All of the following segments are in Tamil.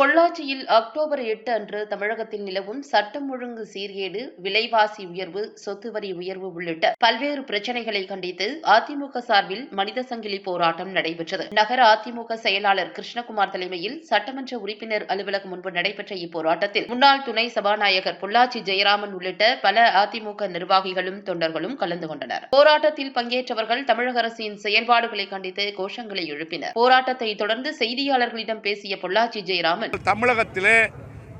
பொள்ளாச்சியில் அக்டோபர் எட்டு அன்று தமிழகத்தில் நிலவும் சட்டம் ஒழுங்கு சீர்கேடு விலைவாசி உயர்வு சொத்து வரி உயர்வு உள்ளிட்ட பல்வேறு பிரச்சினைகளை கண்டித்து அதிமுக சார்பில் மனித சங்கிலி போராட்டம் நடைபெற்றது. நகர அதிமுக செயலாளர் கிருஷ்ணகுமார் தலைமையில் சட்டமன்ற உறுப்பினர் அலுவலகம் முன்பு நடைபெற்ற இப்போராட்டத்தில் முன்னாள் துணை சபாநாயகர் பொள்ளாச்சி ஜெயராமன் உள்ளிட்ட பல அதிமுக நிர்வாகிகளும் தொண்டர்களும் கலந்து கொண்டனர். போராட்டத்தில் பங்கேற்றவர்கள் தமிழக அரசின் செயல்பாடுகளை கண்டித்து கோஷங்களை எழுப்பினர். போராட்டத்தை தொடர்ந்து செய்தியாளர்களிடம் பேசிய பொள்ளாச்சி ஜெயராமன் தமிழகத்திலே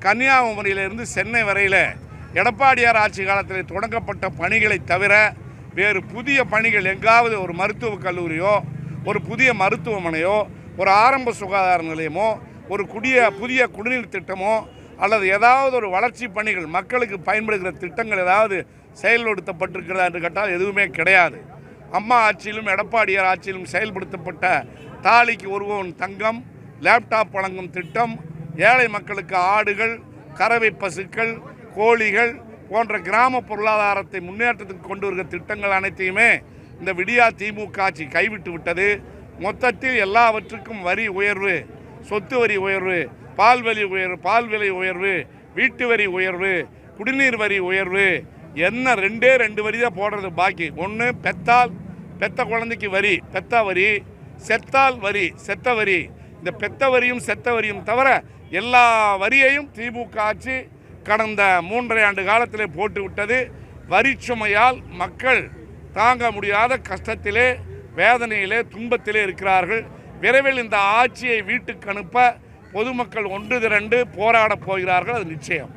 கன்னியாகுமரியிலிருந்து சென்னை வரையில் எடப்பாடியார் ஆட்சி காலத்தில் தொடங்கப்பட்ட பணிகளை தவிர வேறு புதிய பணிகள் எங்காவது ஒரு மருத்துவக் கல்லூரியோ ஒரு புதிய மருத்துவமனையோ ஒரு ஆரம்ப சுகாதார நிலையமோ ஒரு குடிய புதிய குடிநீர் திட்டமோ அல்லது ஏதாவது ஒரு வளர்ச்சி பணிகள் மக்களுக்கு பயன்படுகிற திட்டங்கள் ஏதாவது செயல்படுத்தப்பட்டிருக்கிறதா என்று கேட்டால் எதுவுமே கிடையாது. அம்மா ஆட்சியிலும் எடப்பாடியார் ஆட்சியிலும் செயல்படுத்தப்பட்ட தாலிக்கு ஒருவன் தங்கம் லேப்டாப் வழங்கும் திட்டம் ஏழை மக்களுக்கு ஆடுகள் கறவை பசுக்கள் கோழிகள் போன்ற கிராம பொருளாதாரத்தை முன்னேற்றத்துக்கு கொண்டு வருகிற திட்டங்கள் அனைத்தையுமே இந்த விடியா திமுக ஆட்சி கைவிட்டு விட்டது. மொத்தத்தில் எல்லாவற்றுக்கும் வரி உயர்வு சொத்து வரி உயர்வு பால் வரி உயர்வு பால் விலை உயர்வு வீட்டு வரி உயர்வு குடிநீர் வரி உயர்வு என்ன ரெண்டே ரெண்டு வரி தான் போடுறது பாக்கி. ஒன்று பெத்தால் பெத்த குழந்தைக்கு வரி பெத்த வரி செத்தால் வரி செத்த வரி இந்த பெத்த வரியும் செத்த வரியும் தவிர எல்லா வரியையும் திமுக ஆட்சி கடந்த மூன்றரை ஆண்டு காலத்திலே போட்டு விட்டது. வரிச்சுமையால் மக்கள் தாங்க முடியாத கஷ்டத்திலே வேதனையிலே துன்பத்திலே இருக்கிறார்கள். விரைவில் இந்த ஆட்சியை வீட்டுக்கு அனுப்ப பொதுமக்கள் ஒன்று திரண்டு போராடப் போகிறார்கள். அது நிச்சயம்.